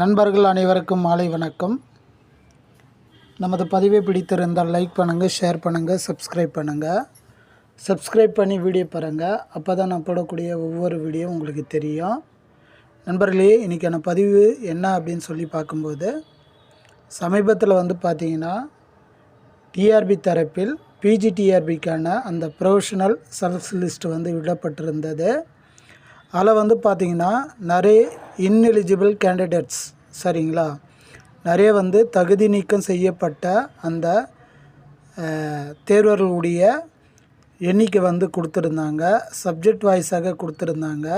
நண்பர்கள் அனைவருக்கும் மாலை வணக்கம். நமது பதிவை பிடித்திருந்தால் லைக் பண்ணுங்கள் ஷேர் பண்ணுங்கள் சப்ஸ்கிரைப் பண்ணுங்கள் சப்ஸ்கிரைப் பண்ணி வீடியோ பாருங்கள் அப்போ தான் நான் போடக்கூடிய ஒவ்வொரு வீடியோ உங்களுக்கு தெரியும். நண்பர்களே இன்றைக்கான பதிவு என்ன அப்படின்னு சொல்லி பார்க்கும்போது சமீபத்தில் வந்து பார்த்தீங்கன்னா டிஆர்பி தரப்பில் பிஜிடிஆர்பிக்கான அந்த ப்ரொஃபஷனல் சர்வீஸ் லிஸ்ட் வந்து விடப்பட்டிருந்தது. அதில் வந்து பார்த்திங்கன்னா நிறைய இன்எலிஜிபிள் கேண்டிடேட்ஸ் சரிங்களா? நிறைய வந்து தகுதி நீக்கம் செய்யப்பட்ட அந்த தேர்வர்களுடைய எண்ணிக்கை வந்து கொடுத்துருந்தாங்க. சப்ஜெக்ட் வாய்ஸாக கொடுத்துருந்தாங்க.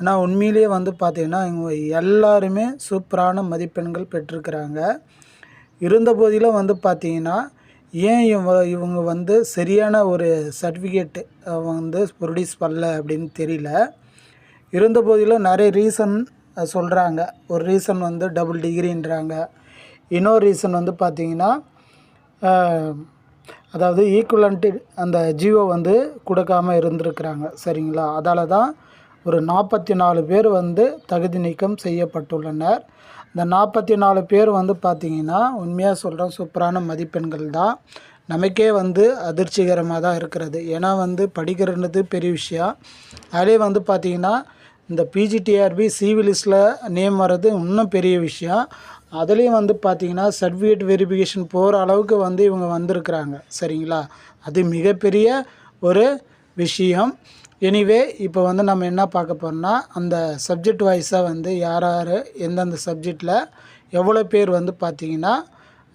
ஆனால் உண்மையிலேயே வந்து பார்த்திங்கன்னா இவங்க எல்லாருமே சூப்பரான மதிப்பெண்கள் பெற்றிருக்கிறாங்க. இருந்த போதிலும் வந்து பார்த்திங்கன்னா ஏன் இவங்க இவங்க வந்து சரியான ஒரு சர்டிஃபிகேட் வந்து ப்ரொடியூஸ் பண்ணல அப்படின்னு தெரியல. இருந்த போதிலும் நிறைய ரீசன் சொல்கிறாங்க ஒரு ரீசன் வந்து டபுள் டிகிரின்றாங்க இன்னொரு ரீசன் வந்து பார்த்திங்கன்னா அதாவது ஈக்குவலண்ட்டு அந்த ஜியோ வந்து கொடுக்காம இருந்திருக்கிறாங்க. சரிங்களா? அதால் தான் ஒரு நாற்பத்தி நாலு பேர் வந்து தகுதி நீக்கம் செய்யப்பட்டுள்ளனர். இந்த நாற்பத்தி நாலு பேர் வந்து பார்த்திங்கன்னா உண்மையாக சொல்கிறோம் சூப்பரான மதிப்பெண்கள் தான். நமக்கே வந்து அதிர்ச்சிகரமாக தான் இருக்கிறது. ஏன்னா வந்து படிக்கிறன்றது பெரிய விஷயம். அதே வந்து பார்த்திங்கன்னா இந்த பிஜிடிஆர்பி சிவிலிஸ்டில் நேம் வர்றது இன்னும் பெரிய விஷயம். அதுலேயும் வந்து பார்த்திங்கன்னா சர்டிஃபிகேட் வெரிஃபிகேஷன் போகிற அளவுக்கு வந்து இவங்க வந்திருக்கிறாங்க. சரிங்களா? அது மிகப்பெரிய ஒரு விஷயம். எனிவே இப்போ வந்து நம்ம என்ன பார்க்க போகிறோம்னா அந்த சப்ஜெக்ட் வைஸாக வந்து யார் யார் எந்தெந்த சப்ஜெக்டில் எவ்வளோ பேர் வந்து பார்த்திங்கன்னா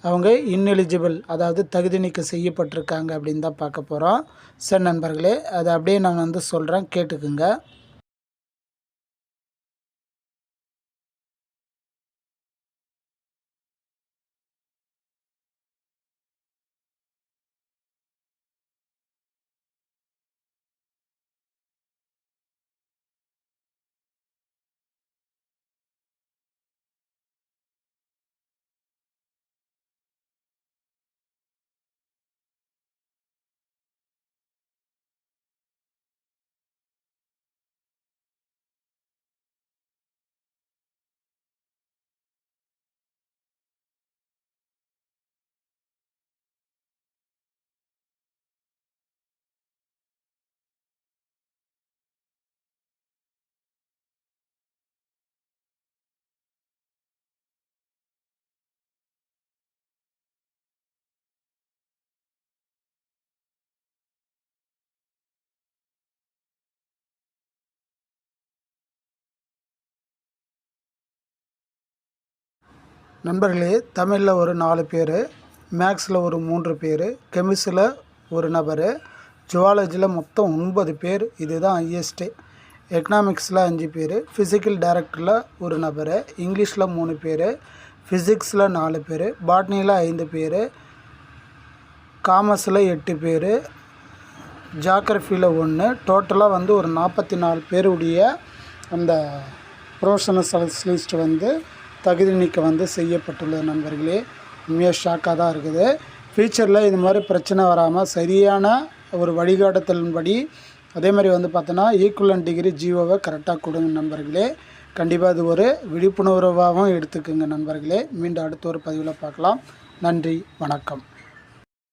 அவங்க இன்எலிஜிபிள் அதாவது தகுதி நீக்கம் செய்யப்பட்டிருக்காங்க அப்படின்னு தான் பார்க்க போகிறோம் சார் நண்பர்களே அதை அப்படியே நான் வந்து சொல்கிறேன் கேட்டுக்குங்க. நண்பர்களே தமிழில் ஒரு நாலு பேர் மேக்ஸில் ஒரு மூன்று பேர் கெமிஸ்ட்ரியில் ஒரு நபர் ஜுவாலஜியில் மொத்தம் ஒன்பது பேர். இதுதான் ஹையஸ்ட்டு எக்கனாமிக்ஸில் அஞ்சு பேர் ஃபிசிக்கல் டைரக்டரில் ஒரு நபர் இங்கிலீஷில் மூணு பேர் ஃபிசிக்ஸில் நாலு பேர் பாட்னியில் ஐந்து பேர் காமர்ஸில் எட்டு பேர் ஜாகிரஃபியில் ஒன்று டோட்டலாக வந்து ஒரு நாற்பத்தி நாலு பேருடைய அந்த ப்ரொஃபஷனல் ஸ்பெஷலிஸ்ட் வந்து தகுதி நீக்கம் வந்து செய்யப்பட்டுள்ளது நண்பர்களே உண்மையாக ஷாக்காக தான் இருக்குது. ஃப்யூச்சரில் இது மாதிரி பிரச்சனை வராமல் சரியான ஒரு வழிகாட்டுதலின்படி அதே மாதிரி வந்து பார்த்தோன்னா ஈக்குவலன் டிகிரி ஜியோவை கரெக்டாக கொடுங்க நண்பர்களே. கண்டிப்பாக அது ஒரு விழிப்புணர்வாகவும் எடுத்துக்குங்க நண்பர்களே. மீண்டும் அடுத்த ஒரு பதிவில் பார்க்கலாம். நன்றி வணக்கம்.